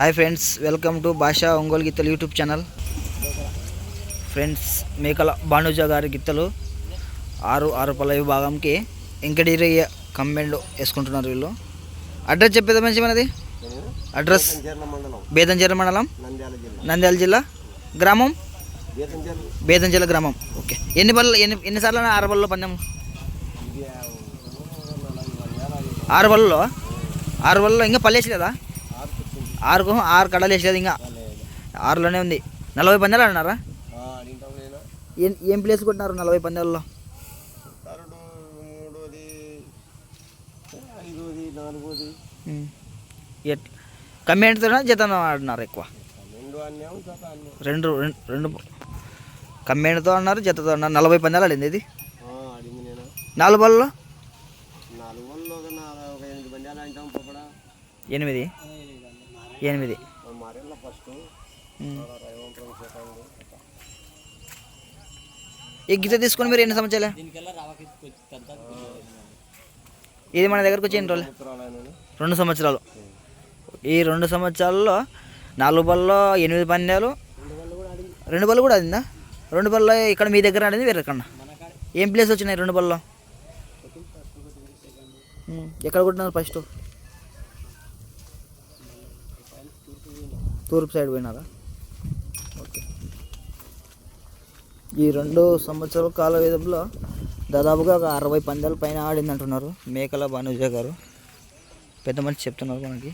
Hi friends welcome to భాషా ఒంగోలు గిత్తలు YouTube channel. Friends మేకల భానుజ గారి గిత్తలు ఆరు ఆరు పల్ల విభాగంకి వెంకటగిరయ్య కంబెండ్ వేసుకుంటున్నారు వీళ్ళు. అడ్రస్ చెప్పేది మంచి మనది? అడ్రస్? బేతంచెర్ల మండలం. నంద్యాల జిల్లా. జిల్లా గ్రామం? బేతంచెర్ల గ్రామం. ఓకే. ఎన్ని బళ్ళు ఎన్ని ఎన్నిసార్లు ఆరు బళ్ళలో పందెం? ఆరు బళ్ళలో ఆరు బళ్ళలో ఇంకా పల్లేసి కదా? ఆరుకు ఆరు కడలు వేసలేదు ఇంకా. ఆరులోనే ఉంది. నలభై పందాలు అన్నారా ఏం ఏం ప్లేస్ కొట్టినారు నలభై పందాల్లో? కమ్యూనిటీతో జతను ఆడినారు ఎక్కువ? రెండు రెండు కమ్యూనిటీతో అన్నారు జతతో అన్నారు నలభై పందాలు ఆడింది ఇది? నాలుగు బాల్లో? ఎనిమిది ఎనిమిది. ఎనిమిది తీసుకుని ఈ గీత మీరు ఎన్ని సంవత్సరాలు? ఇది మన దగ్గరకు వచ్చి ఎన్ని రోజులు? రెండు సంవత్సరాలు. ఈ రెండు సంవత్సరాల్లో నాలుగు బల్లో ఎనిమిది పందాలు. రెండు బళ్ళు కూడా అదిందా రెండు బల్లో ఇక్కడ మీ దగ్గర ఆడింది వేరే కన్నా ఏం ప్లేస్ వచ్చినాయి రెండు బల్లో ఎక్కడ కొట్టినారు ఫస్ట్ తూర్పు సైడ్ పోయినారా? ఓకే. ఈ రెండు సంవత్సరాల కాల వ్యవధిలో దాదాపుగా ఒక అరవై పందాల పైన ఆడింది అంటున్నారు మేకల భానుజ గారు. పెద్ద మనిషి చెప్తున్నారు మనకి.